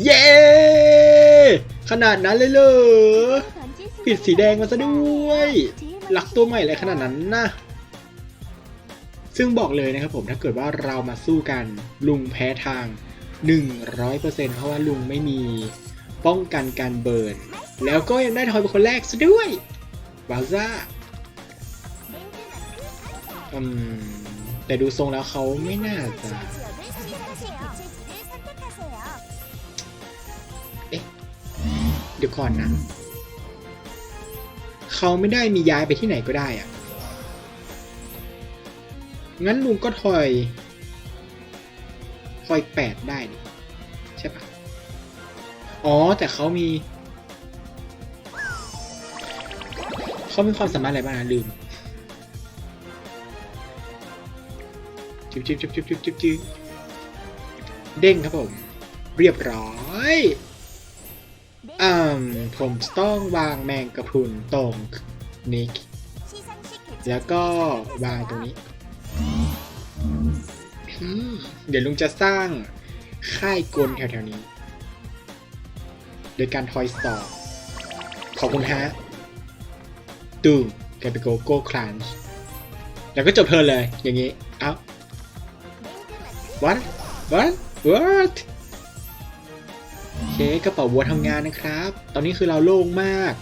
เย้ ขนาดนั้นเลยเหรอปิดสีแดงมาซะด้วยรักตัวใหม่อะไรขนาดนั้นนะซึ่งบอกเลยนะครับผมถ้าเกิดว่าเรามาสู้กันลุงแพ้ทาง 100%เพราะว่าลุงไม่มีป้องกันการเบิร์นแล้วก็ยังได้ทอยเป็นคนแรกซะด้วยวาซ่าอืมแต่ดูทรงแล้วเขาไม่น่าจะ ดี๋ยวก่อนนะ เขาไม่ได้มีย้ายไปที่ไหนก็ได้อะงั้นลุงก็ทอยทอยแปดได้ดิใช่ปะอ๋อ แต่เขามี เขามีความสามารถอะไรบ้างนะลืมจิ๊บจิ๊บจิ๊บจิ๊บจิ๊บจิ๊บจิ๊บเด้งครับผม เรียบร้อย อืมผมจะต้องวางแมงกะพรุนตรงนี้แล้วก็วางตรงนี้ เดี๋ยวลุงจะสร้างค่ายกลแถวๆนี้ โดยการทอยสตอร์ขอบคุณฮะตูมแกไปโกโก้คลานแล้วก็จบเทินเลยอย่างนี้ เอ้า what what what เคกระเป๋าวัวทำงานนะครับ ตอนนี้คือเราโล่งมาก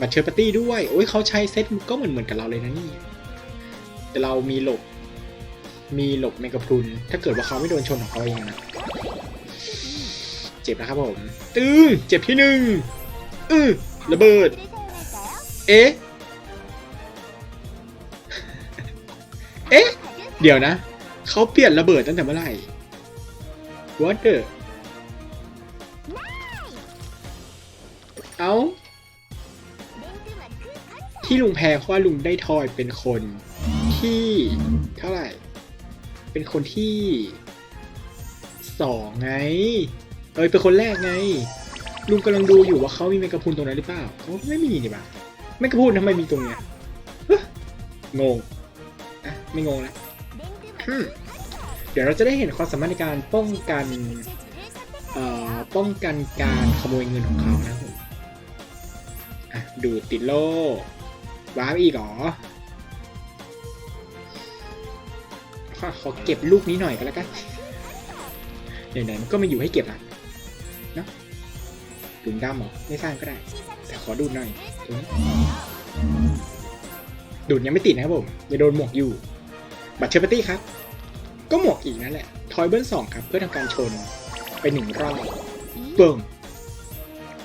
บัตรเชอร์ปาร์ตี้ด้วย โอ้ยเขาใช้เซตก็เหมือนเหมือนกับเราเลยนะนี่ แต่เรามีหลบ มีหลบในกะพรุน ถ้าเกิดว่าเขาไม่โดนชนของเขาเองนะ เจ็บนะครับผม ตึงเจ็บที่หนึ่งอือระเบิด เอ๊ะ เอ๊ะ เดี๋ยวนะ เขาเปลี่ยนระเบิดตั้งแต่เมื่อไหร่ What the เอาที่ลุงแพ้เพราะว่าลุงได้ทอยเป็นคนที่เท่าไหร่ เป็นคนที่สองไง เอ้ยเป็นคนแรกไง ลุงกำลังดูอยู่ว่าเขามีแมงกะพรุนตรงนั้นหรือเปล่าเขาไม่มีนี่ปะแมงกะพรุนทำไมมีตรงเนี้ยงงอะไม่งงแล้วอืม เดี๋ยวเราจะได้เห็นความสามารถในการป้องกันเอ่อป้องกันการขโมยเงินของเขานะครับผมอะดูดติดโล่ว้าวอีกหรอขอขอเก็บลูกนี้หน่อยก็แล้วกันไหนๆมันก็มาอยู่ให้เก็บอะเนาะถุงดำหรอไม่สร้างก็ได้ แต่ขอดูหน่อยตรงนี้ดูดยังไม่ติดนะครับผมอย่าโดนหมวกอยู่ บัตรเชอร์ปตี้ครับ ก็หมวกอีกนั่นแหละ ทอยเบิลสองครับ เพื่อทำการชนไปหนึ่งรอบเบิ่ง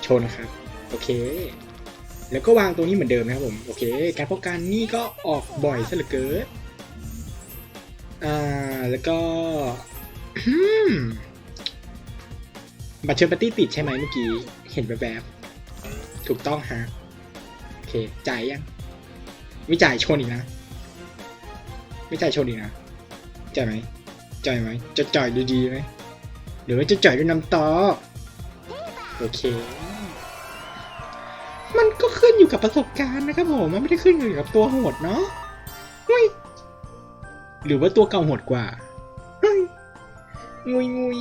ชนครับ โอเค แล้วก็วางตรงนี้เหมือนเดิมนะครับผม โอเค การป้องกันนี่ก็ออกบ่อยซะเหลือเกินอ่า แล้วก็บัตรเชอร์ปาร์ตี้ติดใช่ไหมเมื่อกี้ เห็นแบบๆถูกต้องฮะ โอเค จ่ายยัง ไม่จ่ายชนอีกนะ ไม่จ่ายชนอีกนะ จ่ายไหมจ่ายไหมจะจ่ายดีไหมหรือว่าจะจ่ายด้วยน้ำตอโอเค มันก็ขึ้นอยู่กับประสบการณ์นะครับผมมันไม่ได้ขึ้นอยู่กับตัวโหดเนาะงุยหรือว่าตัวเก่าโหดกว่าเฮ้ยงุยงุย